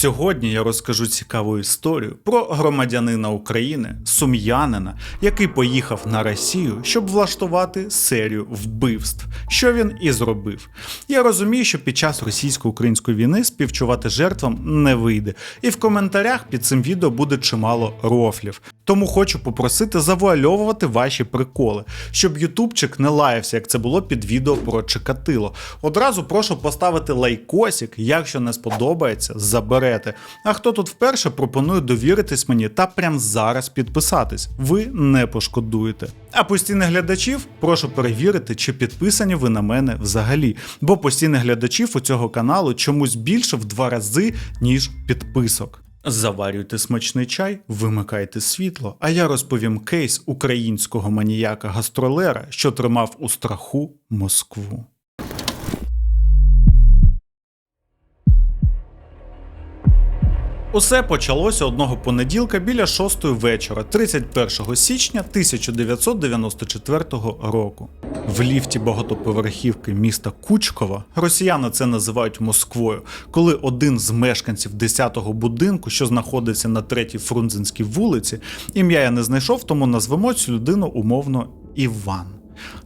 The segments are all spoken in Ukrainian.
Сьогодні я розкажу цікаву історію про громадянина України, сум'янина, який поїхав на Росію, щоб влаштувати серію вбивств, що він і зробив. Я розумію, що під час російсько-української війни співчувати жертвам не вийде, і в коментарях під цим відео буде чимало рофлів. Тому хочу попросити завуальовувати ваші приколи, щоб ютубчик не лаявся, як це було під відео про Чикатило. Одразу прошу поставити лайкосик, якщо не сподобається, заберете. А хто тут вперше пропоную довіритись мені та прямо зараз підписатись. Ви не пошкодуєте. А постійних глядачів прошу перевірити, чи підписані ви на мене взагалі. Бо постійних глядачів у цього каналу чомусь більше в два рази, ніж підписок. Заварюйте смачний чай, вимикайте світло, а я розповім кейс українського маніяка-гастролера, що тримав у страху Москву. Усе почалося одного понеділка біля 6 вечора, 31 січня 1994 року. В ліфті багатоповерхівки міста Кучкова росіяни це називають Москвою, коли один з мешканців 10-го будинку, що знаходиться на третій Фрунзенській вулиці, ім'я я не знайшов, тому назвемо цю людину умовно Іван.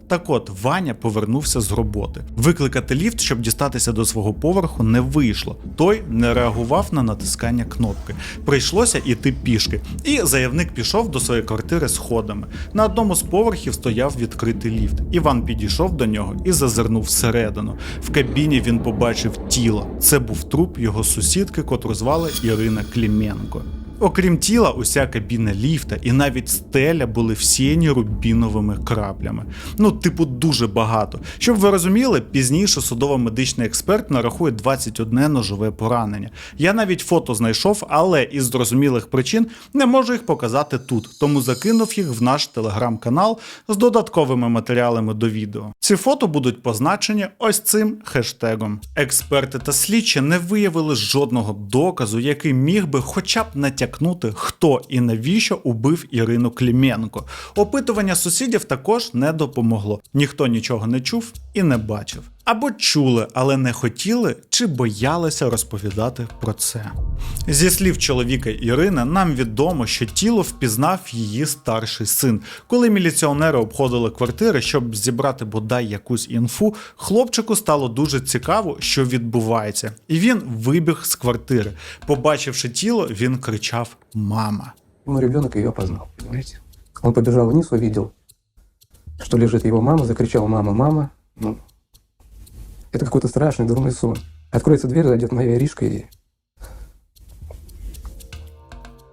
Так от Ваня повернувся з роботи. Викликати ліфт, щоб дістатися до свого поверху, не вийшло. Той не реагував на натискання кнопки. Прийшлося іти пішки, і заявник пішов до своєї квартири сходами. На одному з поверхів стояв відкритий ліфт. Іван підійшов до нього і зазирнув всередину. В кабіні він побачив тіло. Це був труп його сусідки, котру звали Ірина Кліменко. Окрім тіла, уся кабіна ліфта і навіть стеля були всіяні рубіновими краплями. Ну, типу, дуже багато. Щоб ви розуміли, пізніше судово-медичний експерт нарахує 21 ножове поранення. Я навіть фото знайшов, але із зрозумілих причин не можу їх показати тут, тому закинув їх в наш телеграм-канал з додатковими матеріалами до відео. Ці фото будуть позначені ось цим хештегом. Експерти та слідчі не виявили жодного доказу, який міг би хоча б натякнути, хто і навіщо убив Ірину Кліменко. Опитування сусідів також не допомогло. Ніхто нічого не чув і не бачив. Або чули, але не хотіли чи боялися розповідати про це. Зі слів чоловіка Ірини, нам відомо, що тіло впізнав її старший син. Коли міліціонери обходили квартири, щоб зібрати бодай якусь інфу, хлопчику стало дуже цікаво, що відбувається, і він вибіг з квартири. Побачивши тіло, він кричав: Мама. Мой ребенок ее опознал, понимаете? Он побежал вниз, увидел, что лежит его мама, закричал «мама, мама». Ну, это какой-то страшный, дурной сон. Откроется дверь, зайдет моя Иришка и...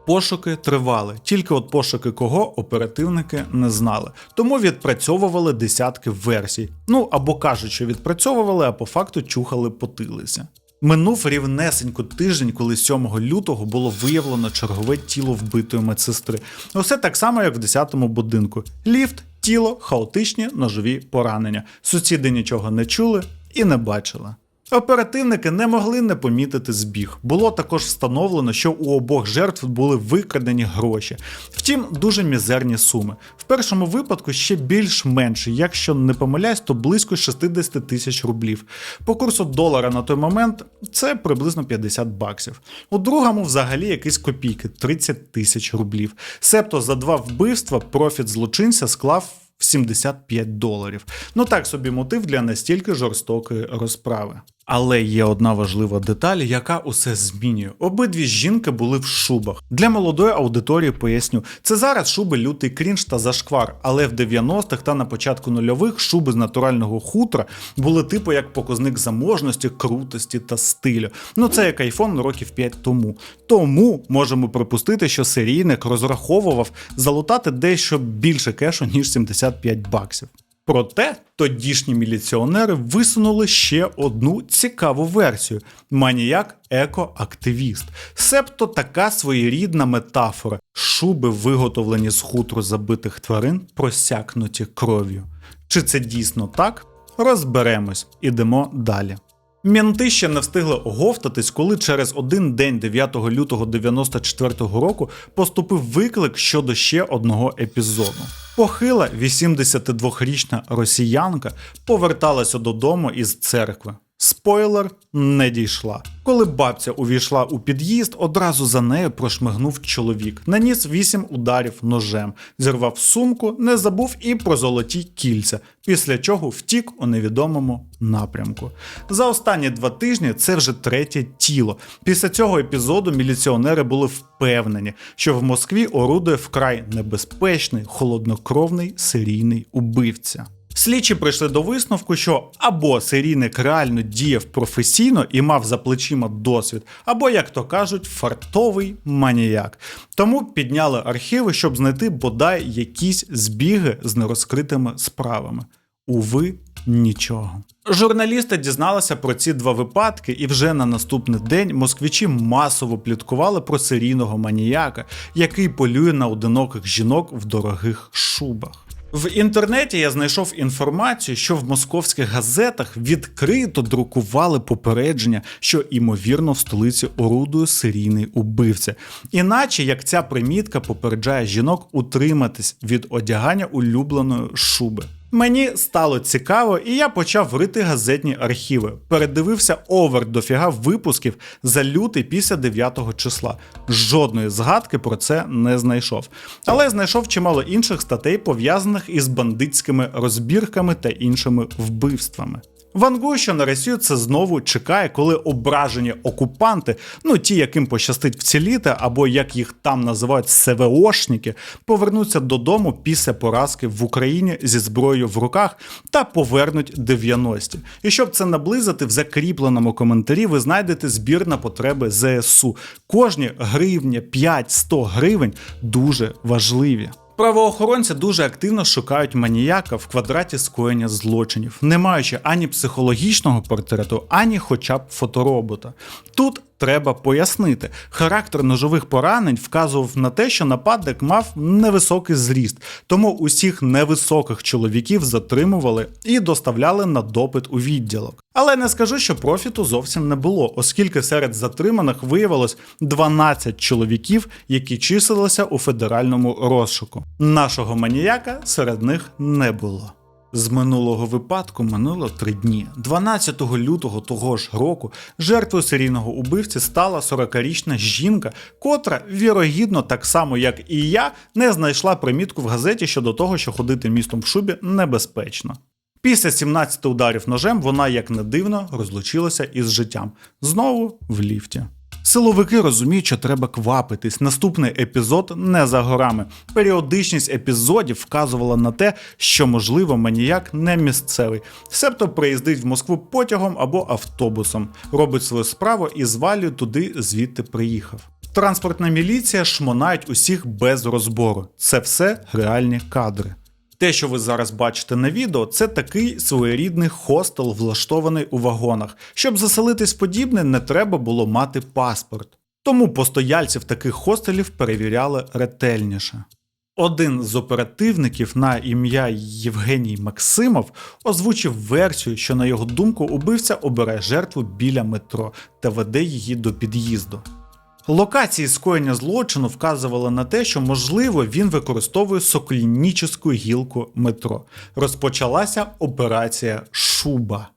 Пошуки тривали, тільки от пошуки кого оперативники не знали. Тому відпрацьовували десятки версій. Ну або кажуть, що відпрацьовували, а по факту чухали потилися. Минув рівнесенько тиждень, коли 7 лютого було виявлено чергове тіло вбитої медсестри. Усе так само, як в 10-му будинку. Ліфт, тіло, хаотичні ножові поранення. Сусіди нічого не чули і не бачили. Оперативники не могли не помітити збіг. Було також встановлено, що у обох жертв були викрадені гроші. Втім, дуже мізерні суми. В першому випадку ще більш менші, якщо не помиляюсь, то близько 60 тисяч рублів. По курсу долара на той момент це приблизно 50 баксів. У другому взагалі якісь копійки 30 тисяч рублів. Себто за два вбивства профіт злочинця склав в 75 доларів. Ну так собі мотив для настільки жорстокої розправи. Але є одна важлива деталь, яка усе змінює. Обидві жінки були в шубах. Для молодої аудиторії поясню, це зараз шуби лютий крінж та зашквар, але в 90-х та на початку нульових шуби з натурального хутра були типу як показник заможності, крутості та стилю. Ну це як айфон років 5 тому. Тому можемо припустити, що серійник розраховував залутати дещо більше кешу, ніж 75 баксів. Проте тодішні міліціонери висунули ще одну цікаву версію: маніяк екоактивіст. Себто така своєрідна метафора: шуби, виготовлені з хутру забитих тварин, просякнуті кров'ю. Чи це дійсно так? Розберемось, ідемо далі. Мінти ще не встигли оговтатись, коли через один день 9 лютого 94-го року поступив виклик щодо ще одного епізоду. Похила 82-річна росіянка поверталася додому із церкви. Спойлер не дійшла. Коли бабця увійшла у під'їзд, одразу за нею прошмигнув чоловік, наніс вісім ударів ножем, зірвав сумку, не забув і про золоті кільця, після чого втік у невідомому напрямку. За останні два тижні це вже третє тіло. Після цього епізоду міліціонери були впевнені, що в Москві орудує вкрай небезпечний, холоднокровний серійний убивця. Слідчі прийшли до висновку, що або серійник реально діяв професійно і мав за плечима досвід, або, як то кажуть, фартовий маніяк. Тому підняли архіви, щоб знайти бодай якісь збіги з нерозкритими справами. Уви, нічого. Журналісти дізналися про ці два випадки, і вже на наступний день москвичі масово пліткували про серійного маніяка, який полює на одиноких жінок в дорогих шубах. В інтернеті я знайшов інформацію, що в московських газетах відкрито друкували попередження, що імовірно в столиці орудує серійний убивця. Іначе як ця примітка попереджає жінок утриматись від одягання улюбленої шуби. Мені стало цікаво, і я почав рити газетні архіви. Передивився овер дофіга випусків за лютий після 9 числа. Жодної згадки про це не знайшов. Але знайшов чимало інших статей, пов'язаних із бандитськими розбірками та іншими вбивствами. Вангую, що на Росію це знову чекає, коли ображені окупанти, ну ті, яким пощастить вціліти, або як їх там називають СВОшники, повернуться додому після поразки в Україні зі зброєю в руках та повернуть 90-ті. І щоб це наблизити, в закріпленому коментарі ви знайдете збір на потреби ЗСУ. Кожні гривня 5-100 гривень дуже важливі. Правоохоронці дуже активно шукають маніяка в квадраті скоєння злочинів, не маючи ані психологічного портрету, ані хоча б фоторобота. Тут треба пояснити, характер ножових поранень вказував на те, що нападник мав невисокий зріст, тому усіх невисоких чоловіків затримували і доставляли на допит у відділок. Але не скажу, що профіту зовсім не було, оскільки серед затриманих виявилось 12 чоловіків, які числилися у федеральному розшуку. Нашого маніяка серед них не було. З минулого випадку минуло три дні. 12 лютого того ж року жертвою серійного убивці стала 40-річна жінка, котра, вірогідно, так само як і я, не знайшла примітку в газеті щодо того, що ходити містом в шубі небезпечно. Після 17 ударів ножем вона, як не дивно, розлучилася із життям. Знову в ліфті. Силовики розуміють, що треба квапитись. Наступний епізод не за горами. Періодичність епізодів вказувала на те, що можливо маніяк не місцевий, себто приїздить в Москву потягом або автобусом, робить свою справу і звалює туди, звідти приїхав. Транспортна міліція шмонають усіх без розбору. Це все реальні кадри. Те, що ви зараз бачите на відео, це такий своєрідний хостел, влаштований у вагонах. Щоб заселитись подібне, не треба було мати паспорт. Тому постояльців таких хостелів перевіряли ретельніше. Один з оперативників на ім'я Євгеній Максимов озвучив версію, що на його думку убивця обере жертву біля метро та веде її до під'їзду. Локації скоєння злочину вказували на те, що можливо він використовує соклінічну гілку метро. Розпочалася операція Шуба.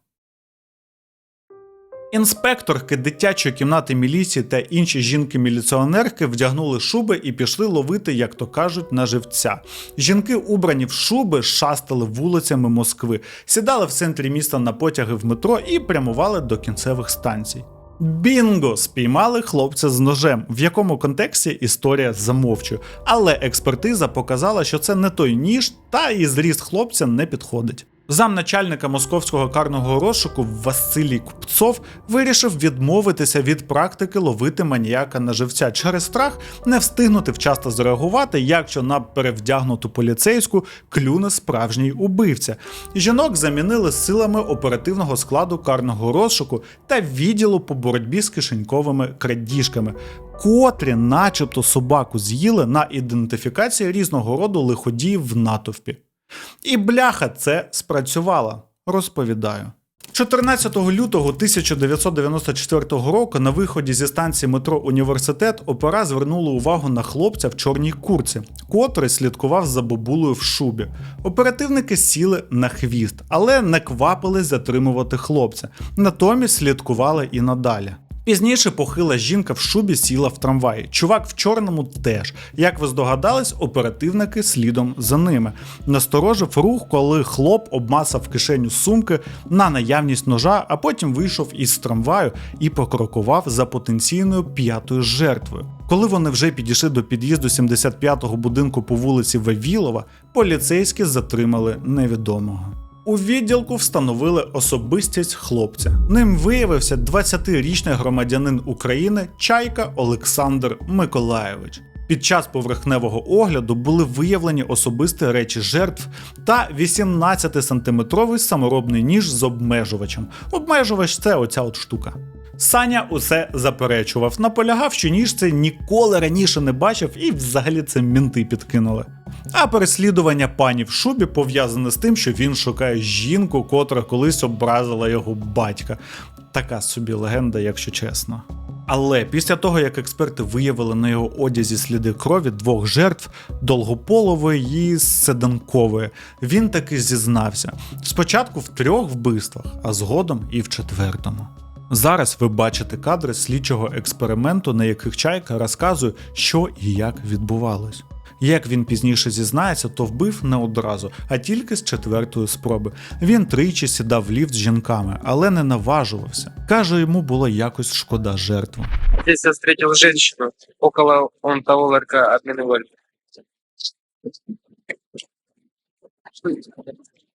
Інспекторки дитячої кімнати міліції та інші жінки-міліціонерки вдягнули шуби і пішли ловити, як то кажуть, на живця. Жінки, убрані в шуби, шастали вулицями Москви, сідали в центрі міста на потяги в метро і прямували до кінцевих станцій. Бінго! Спіймали хлопця з ножем, в якому контексті історія замовчує. Але експертиза показала, що це не той ніж, та і зріст хлопця не підходить. Замначальника московського карного розшуку Василій Купцов вирішив відмовитися від практики ловити маніяка на живця через страх не встигнути вчасно зреагувати, якщо на перевдягнуту поліцейську клюне справжній убивця. Жінок замінили силами оперативного складу карного розшуку та відділу по боротьбі з кишеньковими крадіжками, котрі, начебто, собаку з'їли на ідентифікації різного роду лиходіїв в натовпі. І бляха це спрацювало, розповідаю. 14 лютого 1994 року на виході зі станції метро Університет опера звернула увагу на хлопця в чорній курці, котрий слідкував за бабулею в шубі. Оперативники сіли на хвіст, але не квапились затримувати хлопця. Натомість слідкували і надалі. Пізніше похила жінка в шубі сіла в трамваї. Чувак в чорному теж. Як ви здогадались, оперативники слідом за ними. Насторожив рух, коли хлоп обмасав кишеню сумки на наявність ножа, а потім вийшов із трамваю і покрокував за потенційною п'ятою жертвою. Коли вони вже підійшли до під'їзду 75-го будинку по вулиці Вавілова, поліцейські затримали невідомого. У відділку встановили особистість хлопця. Ним виявився 20-річний громадянин України Чайка Олександр Миколаєвич. Під час поверхневого огляду були виявлені особисті речі жертв та 18-сантиметровий саморобний ніж з обмежувачем. Обмежувач це оця от штука. Саня усе заперечував, наполягав, що ніж це ніколи раніше не бачив і взагалі це мінти підкинули. А переслідування пані в шубі пов'язане з тим, що він шукає жінку, котра колись образила його батька. Така собі легенда, якщо чесно. Але після того, як експерти виявили на його одязі сліди крові двох жертв довгополової і седанкової, він таки зізнався. Спочатку в трьох вбивствах, а згодом і в четвертому. Зараз ви бачите кадри слідчого експерименту, на яких чайка розказує, що і як відбувалось. Як він пізніше зізнається, то вбив не одразу, а тільки з четвертої спроби. Він тричі сідав в ліфт з жінками, але не наважувався. Каже, йому було якось шкода жертву. Здесь я встретил женщину около он того ларька Вольф.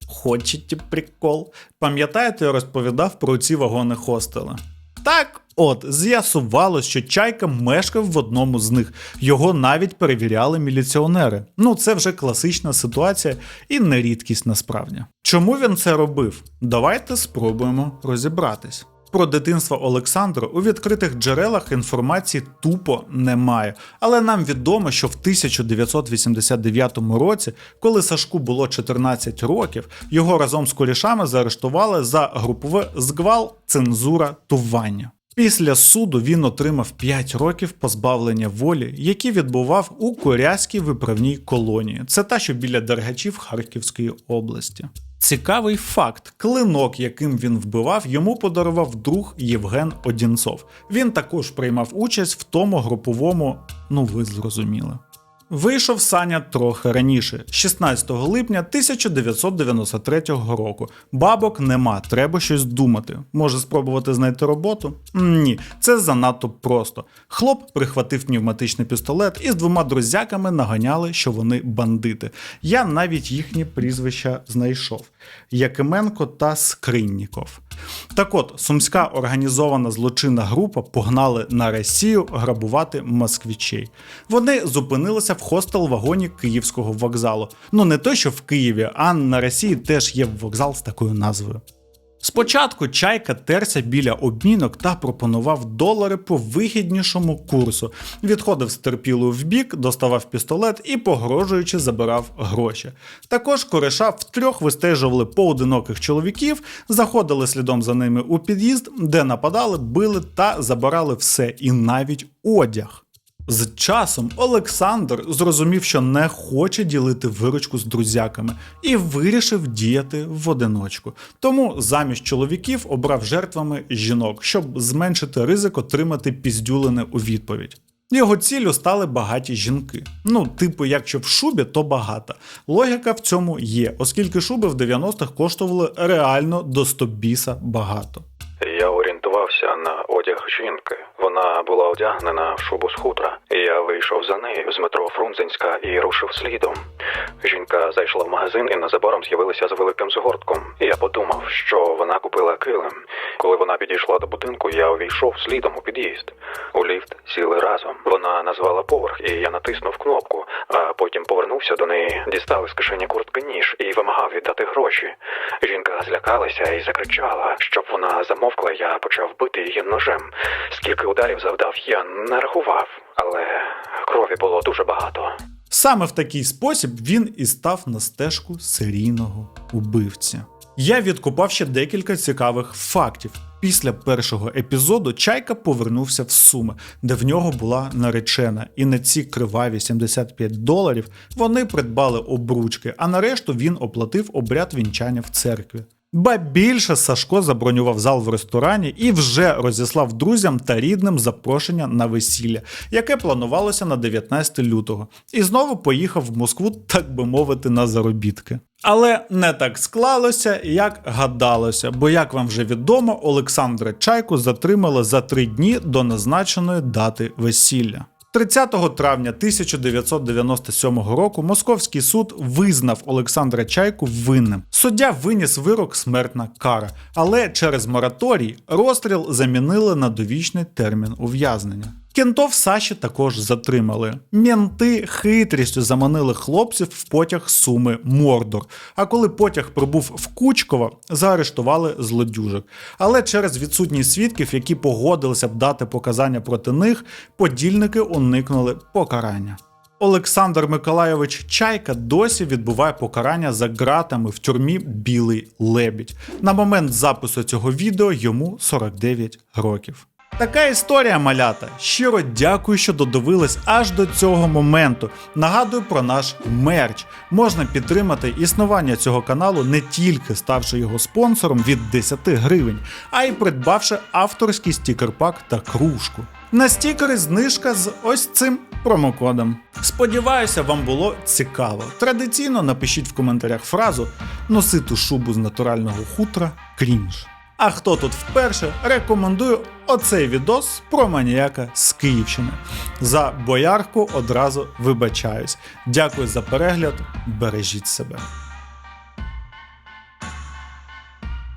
Хочете прикол? Пам'ятаєте, я розповідав про ці вагони хостела? Так от, з'ясувалось, що Чайка мешкав в одному з них. Його навіть перевіряли міліціонери. Ну, це вже класична ситуація і не рідкість насправді. Чому він це робив? Давайте спробуємо розібратись. Про дитинство Олександра у відкритих джерелах інформації тупо немає. Але нам відомо, що в 1989 році, коли Сашку було 14 років, його разом з корішами заарештували за групове згвал, цензура, тування. Після суду він отримав 5 років позбавлення волі, які відбував у Корязькій виправній колонії. Це та, що біля Дергачів Харківської області. Цікавий факт: клинок, яким він вбивав, йому подарував друг Євген Одінцов. Він також приймав участь в тому груповому, ну ви зрозуміли. Вийшов Саня трохи раніше, 16 липня 1993 року. Бабок нема, треба щось думати. Може спробувати знайти роботу? Ні, це занадто просто. Хлоп прихватив пневматичний пістолет і з двома друзяками наганяли, що вони бандити. Я навіть їхні прізвища знайшов: Якименко та Скринніков. Так от, сумська організована злочинна група погнали на Росію грабувати москвічей. Вони зупинилися в хостел-вагоні Київського вокзалу. Ну не то, що в Києві, а на Росії теж є вокзал з такою назвою. Спочатку чайка терся біля обмінок та пропонував долари по вигіднішому курсу. Відходив з терпілою вбік, доставав пістолет і, погрожуючи, забирав гроші. Також кореша втрьох вистежували поодиноких чоловіків, заходили слідом за ними у під'їзд, де нападали, били та забирали все, і навіть одяг. З часом Олександр зрозумів, що не хоче ділити виручку з друзяками, і вирішив діяти в одиночку. Тому замість чоловіків обрав жертвами жінок, щоб зменшити ризик отримати піздюлини у відповідь. Його ціллю стали багаті жінки. Ну, типу, якщо в шубі, то багата. Логіка в цьому є, оскільки шуби в 90-х коштували реально до 100 біса багато. Я орієнтувався на одяг жінки. Вона була одягнена в шубу з хутра. Я вийшов за нею з метро Фрунзенська і рушив слідом. Жінка зайшла в магазин і незабаром з'явилася з великим згортком. Я подумав, що вона купила килим. Коли вона підійшла до будинку, я увійшов слідом у під'їзд. У ліфт сіли разом. Вона назвала поверх, і я натиснув кнопку, а потім повернувся до неї, дістав із кишені куртки ніж і вимагав віддати гроші. Жінка злякалася і закричала. Щоб вона замовкла, я почав бити її ножем. Скільки ударів завдав, я не рахував, але крові було дуже багато. Саме в такий спосіб він і став на стежку серійного убивця. Я відкопав ще декілька цікавих фактів. Після першого епізоду Чайка повернувся в Суми, де в нього була наречена, і на ці криваві 75 доларів вони придбали обручки, а на решту він оплатив обряд вінчання в церкві. Ба більше Сашко забронював зал в ресторані і вже розіслав друзям та рідним запрошення на весілля, яке планувалося на 19 лютого, і знову поїхав в Москву, так би мовити, на заробітки. Але не так склалося, як гадалося, бо, як вам вже відомо, Олександра Чайку затримали за три дні до назначеної дати весілля. 30 травня 1997 року Московський суд визнав Олександра Чайку винним. Суддя виніс вирок смертна кара, але через мораторій розстріл замінили на довічний термін ув'язнення. Кентов Саші також затримали. Мінти хитрістю заманили хлопців в потяг Суми Мордор. А коли потяг прибув в Кучково, заарештували злодюжок. Але через відсутність свідків, які погодилися б дати показання проти них, подільники уникнули покарання. Олександр Миколайович Чайка досі відбуває покарання за ґратами в тюрмі Білий Лебідь. На момент запису цього відео йому 49 років. Така історія малята. Щиро дякую, що додивились аж до цього моменту. Нагадую про наш мерч. Можна підтримати існування цього каналу не тільки ставши його спонсором від 10 гривень, а й придбавши авторський стікер-пак та кружку. На стікери знижка з ось цим промокодом. Сподіваюся, вам було цікаво. Традиційно напишіть в коментарях фразу носити шубу з натурального хутра крінж. А хто тут вперше, рекомендую оцей відос про маніяка з Київщини. За боярку одразу вибачаюсь. Дякую за перегляд, бережіть себе.